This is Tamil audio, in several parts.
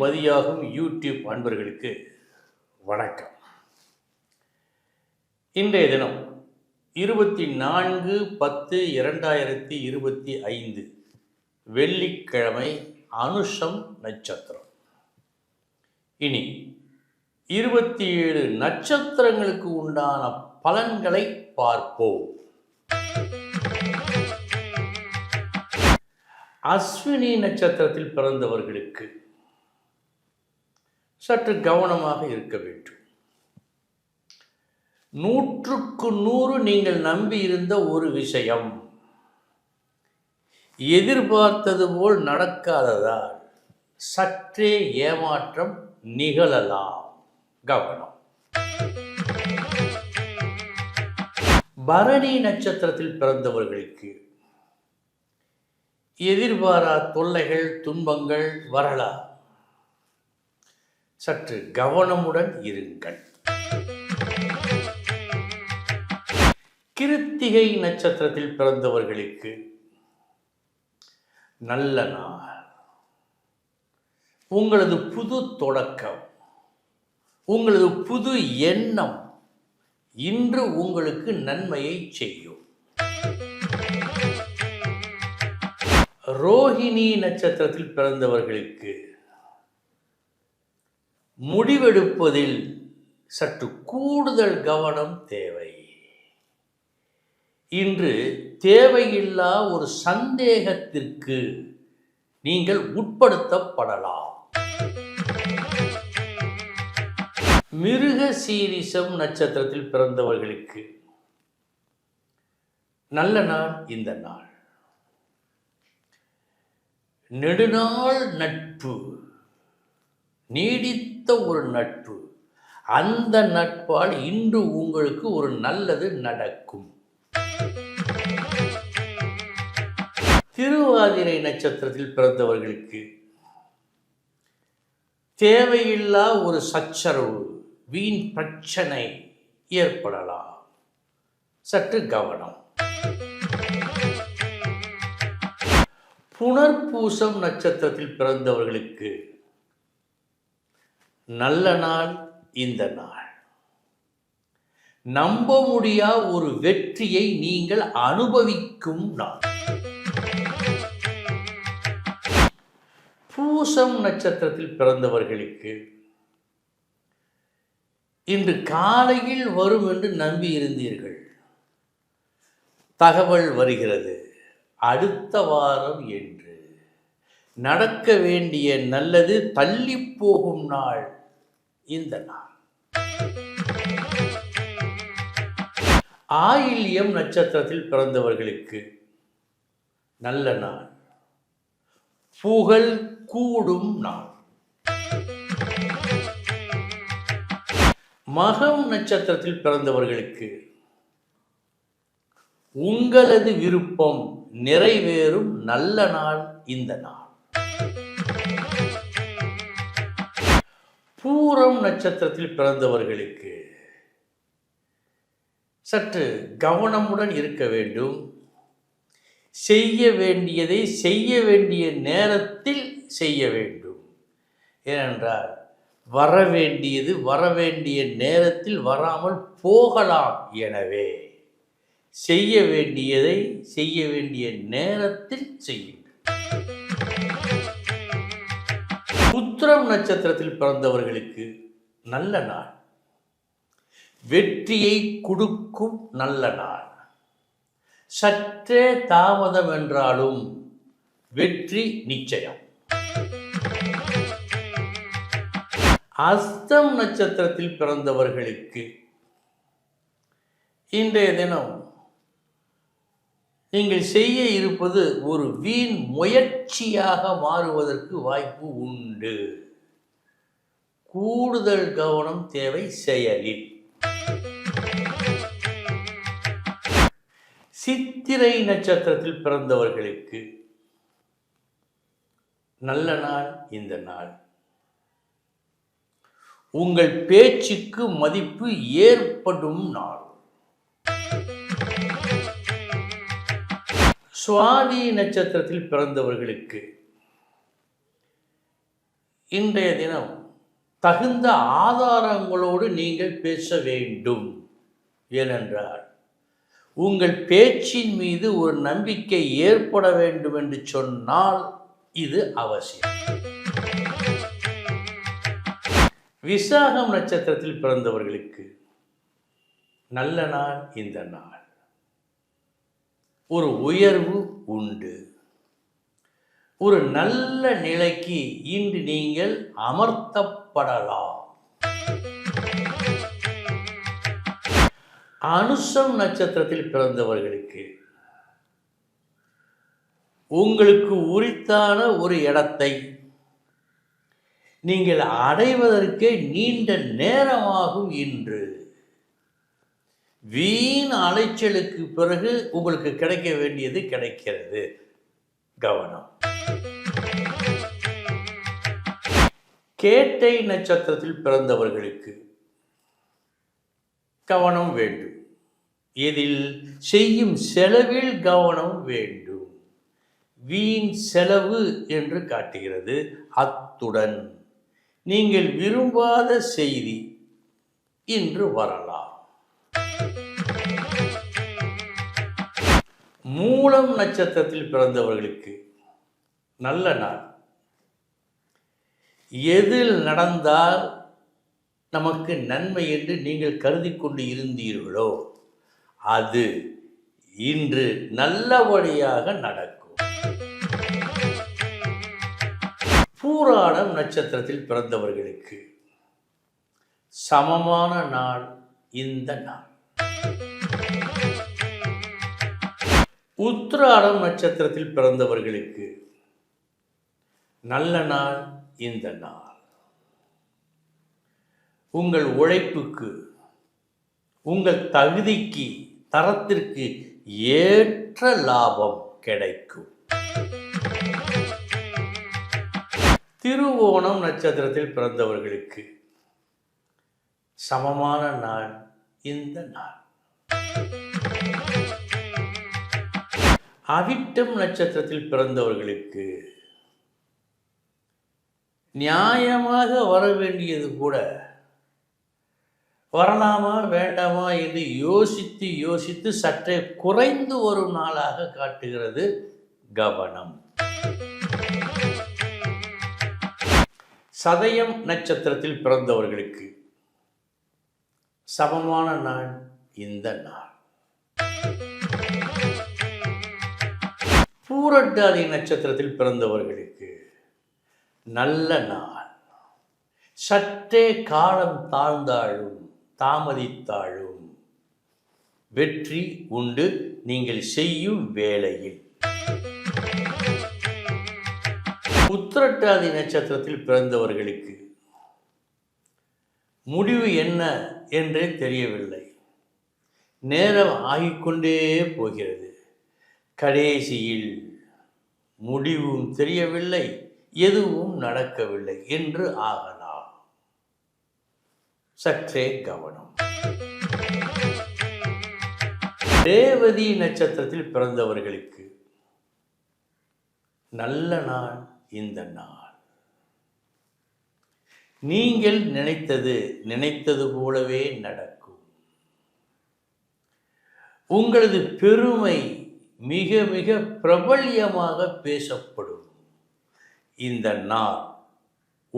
மதியாகும் யூடியூப் அன்பர்களுக்கு வணக்கம். இன்றைய தினம் இருபத்தி நான்கு பத்து இரண்டாயிரத்தி இருபத்தி ஐந்து வெள்ளிக்கிழமை அனுஷம் நட்சத்திரம். இனி இருபத்தி ஏழு நட்சத்திரங்களுக்கு உண்டான பலன்களை பார்ப்போம். அஸ்வினி நட்சத்திரத்தில் பிறந்தவர்களுக்கு சற்று கவனமாக இருக்க வேண்டும். நூற்றுக்கு நூறு நீங்கள் நம்பி இருந்த ஒரு விஷயம். எதிர்பார்த்தது போல் நடக்காததால் சற்றே ஏமாற்றம் நிகழலாம். கவனம். பரணி நட்சத்திரத்தில் பிறந்தவர்களுக்கு எதிர்பாரா தொல்லைகள் துன்பங்கள் வரலாம் சற்று கவனமுடன் இருங்கள். கிருத்திகை நட்சத்திரத்தில் பிறந்தவர்களுக்கு நல்ல நாள். உங்களது புது தொடக்கம் உங்களது புது எண்ணம் இன்று உங்களுக்கு நன்மையை செய்யும். ரோஹிணி நட்சத்திரத்தில் பிறந்தவர்களுக்கு முடிவெடுப்பதில் சற்று கூடுதல் கவனம் தேவை. இன்று தேவையில்லா ஒரு சந்தேகத்திற்கு நீங்கள் உட்படுத்தப்படலாம். மிருக சீரிசம் நட்சத்திரத்தில் பிறந்தவர்களுக்கு நல்ல நாள் இந்த நாள். நெடுநாள் நட்பு. நீடித்த ஒரு நட்பு. அந்த நட்பால் இன்று உங்களுக்கு ஒரு நல்லது நடக்கும். திருவாதிரை நட்சத்திரத்தில் பிறந்தவர்களுக்கு தேவையில்லா ஒரு சச்சரவு வீண் பிரச்சனை ஏற்படலாம். சற்று கவனம். புனர்பூசம் நட்சத்திரத்தில் பிறந்தவர்களுக்கு நல்ல நாள் இந்த நாள். நம்ப முடியா ஒரு வெற்றியை நீங்கள் அனுபவிக்கும் நாள். பூசம் நட்சத்திரத்தில் பிறந்தவர்களுக்கு இன்று காலையில் வரும் என்று நம்பி இருந்தீர்கள். தகவல் வருகிறது. அடுத்த வாரம் என்று. நடக்க வேண்டிய நல்லது தள்ளி போகும் நாள் இந்த நாள். ஆயில்யம் நட்சத்திரத்தில் பிறந்தவர்களுக்கு நல்ல நாள். புகழ் கூடும் நாள். மகம் நட்சத்திரத்தில் பிறந்தவர்களுக்கு உங்களது விருப்பம் நிறைவேறும் நல்ல நாள் இந்த நாள். பூரம் நட்சத்திரத்தில் பிறந்தவர்களுக்கு சற்று கவனமுடன் இருக்க வேண்டும். செய்ய வேண்டியதை செய்ய வேண்டிய நேரத்தில் செய்ய வேண்டும். ஏனென்றால் வர வேண்டியது வர வேண்டிய நேரத்தில் வராமல் போகலாம் எனவே செய்ய வேண்டியதை செய்ய வேண்டிய நேரத்தில் செய்யும் உத்திரம் நட்சத்திரத்தில் பிறந்தவர்களுக்கு நல்ல நாள். வெற்றியை கொடுக்கும் நல்ல நாள். சற்றே தாமதம் என்றாலும் வெற்றி நிச்சயம். அஸ்தம் நட்சத்திரத்தில் பிறந்தவர்களுக்கு இன்றைய தினம் நீங்கள் செய்ய இருப்பது ஒரு வீண் முயற்சியாக மாறுவதற்கு வாய்ப்பு உண்டு. கூடுதல் கவனம் தேவை செயலில். சித்திரை நட்சத்திரத்தில் பிறந்தவர்களுக்கு நல்ல நாள் இந்த நாள். உங்கள் பேச்சுக்கு மதிப்பு ஏற்படும் நாள். சுவாதி நட்சத்திரத்தில் பிறந்தவர்களுக்கு இன்றைய தினம் தகுந்த ஆதாரங்களோடு நீங்கள் பேச வேண்டும் ஏனென்றால் உங்கள் பேச்சின் மீது ஒரு நம்பிக்கை ஏற்பட வேண்டும் என்று சொன்னால் இது அவசியம். விசாகம் நட்சத்திரத்தில் பிறந்தவர்களுக்கு நல்ல நாள் இந்த நாள். ஒரு உயர்வு உண்டு. ஒரு நல்ல நிலைக்கு இன்று நீங்கள் அமர்த்தப்படலாம். அனுஷம் நட்சத்திரத்தில் பிறந்தவர்களுக்கு உங்களுக்கு உரித்தான ஒரு இடத்தை நீங்கள் அடைவதற்கே நீண்ட நேரமாகும் இன்று. வீண் அலைச்சலுக்கு பிறகு உங்களுக்கு கிடைக்க வேண்டியது கிடைக்கிறது. கவனம். கேட்டை நட்சத்திரத்தில் பிறந்தவர்களுக்கு கவனம் வேண்டும். இதில் செய்யும் செலவில் கவனம் வேண்டும். வீண் செலவு என்று காட்டுகிறது அத்துடன். நீங்கள் விரும்பாத செய்தி இன்று வரலாம். மூலம் நட்சத்திரத்தில் பிறந்தவர்களுக்கு நல்ல நாள். எதில் நடந்தால் நமக்கு நன்மை என்று நீங்கள் கருதி கொண்டு இருந்தீர்களோ அது இன்று நல்லபடியாக நடக்கும். பூராடம் நட்சத்திரத்தில் பிறந்தவர்களுக்கு சமமான நாள் இந்த நாள். உத்திராடம் நட்சத்திரத்தில் பிறந்தவர்களுக்கு நல்ல நாள் இந்த நாள். உங்கள் உழைப்புக்கு உங்கள் தகுதிக்கு தரத்திற்கு ஏற்ற லாபம் கிடைக்கும். திருவோணம் நட்சத்திரத்தில் பிறந்தவர்களுக்கு சமமான நாள் இந்த நாள். அவிட்டம் நட்சத்திரத்தில் பிறந்தவர்களுக்கு நியாயமாக வர வேண்டியது கூட வரலாமா வேண்டாமா என்று யோசித்து யோசித்து சற்றே குறைந்து வரும் நாளாக காட்டுகிறது கவனம். சதயம் நட்சத்திரத்தில் பிறந்தவர்களுக்கு சமமான நாள் இந்த நாள். பூரட்டாதி நட்சத்திரத்தில் பிறந்தவர்களுக்கு நல்ல நாள். சற்றே காலம் தாழ்ந்தாலும் தாமதித்தாலும் வெற்றி உண்டு நீங்கள் செய்யும் வேளையில் உத்திரட்டாதி நட்சத்திரத்தில் பிறந்தவர்களுக்கு முடிவு என்ன என்றே தெரியவில்லை. நேரம் ஆகிக்கொண்டே போகிறது. கடைசியில் முடிவும் தெரியவில்லை. எதுவும் நடக்கவில்லை என்று ஆகலாம். சற்றே கவனம். ரேவதி நட்சத்திரத்தில் பிறந்தவர்களுக்கு நல்ல நாள் இந்த நாள். நீங்கள் நினைத்தது நினைத்தது போலவே நடக்கும். உங்களது பெருமை மிக மிக பிரபல்யமாக பேசப்படும். இந்த நாள்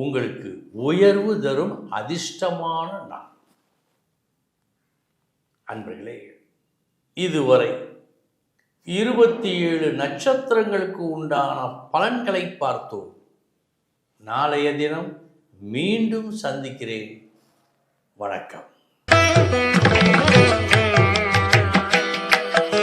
உங்களுக்கு உயர்வு தரும் அதிர்ஷ்டமான நாள். அன்பர்களே இதுவரை இருபத்தி ஏழு நட்சத்திரங்களுக்கு உண்டான பலன்களை பார்த்தோம். நாளைய தினம் மீண்டும் சந்திக்கிறேன். வணக்கம்.